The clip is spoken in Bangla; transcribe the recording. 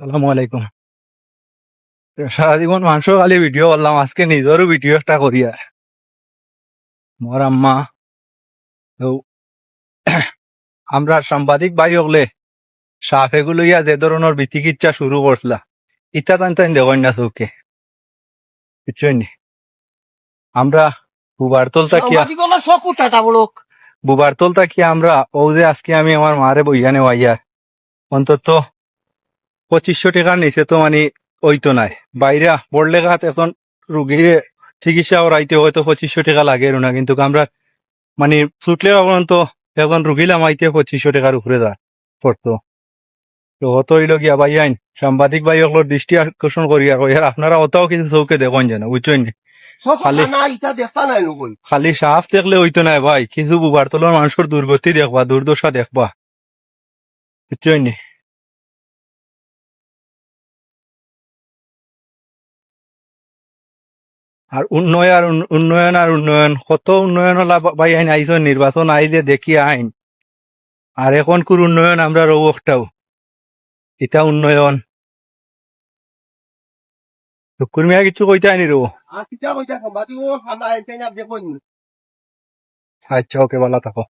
সালামু আলাইকুম। মাংস খালি ভিডিও করলাম আজকে নিজেরও ভিডিও একটা করিয়া মোর আম্মা আমরা সাংবাদিক ভাই হলে সাপ এগুলো ইয়া যে ধরনের বিচিকিৎসা শুরু করছিলা। ইচ্ছা টান টান দেখেন না চৌকে বুঝছেন নি? আমরা বুবার তলতা কিয়া সাংবাদিকগুলো চকু টাটা বলক। বুবার তলতা কি আমরা ও যে আজকে আমি আমার মারে বইয়া নেওয়াইয়া অন্তত পঁচিশশো টাকার নিচে তো মানে ওই তো নাই। বাইরে বড়লে ঘাট এখন রুগীর চিকিৎসা ওরাইতে হয়তো পঁচিশশো টাকা লাগে না কিন্তু আমরা মানে ছুটলে পর্যন্ত এখন রুগী লামাইতে পঁচিশশো টাকার উপরে যা পড়তো। তো অত হইল গিয়া ভাই আইন? সাংবাদিক ভাই ওগুলোর দৃষ্টি আকর্ষণ করিয়া কই আর আপনারা অতাও কিন্তু চৌকে দেখুন যেন বুঝছেন? নি? খালি- সাপ দেখলে হইতো নাই ভাই কিছু বুবার তলার মানুষের দুর্গতি দেখবা দুর্দশা দেখবা। বুঝছেন? আর উন্নয়ন আর উন- উন্নয়ন আর উন্নয়ন কত উন্নয়ন হলা ভাই আইন আইসো নির্বাচন আইলে দেখি আইন। আর এখন কোন উন্নয়ন আমরা রৌ একটাও। এটা উন্নয়ন। কুর্মিয়া কিছু কইতে আইনি রো আর কিটা কইতা সাংবাদিক হামা এটাই না দেখুন আচ্ছা ওকে ভালো থাকো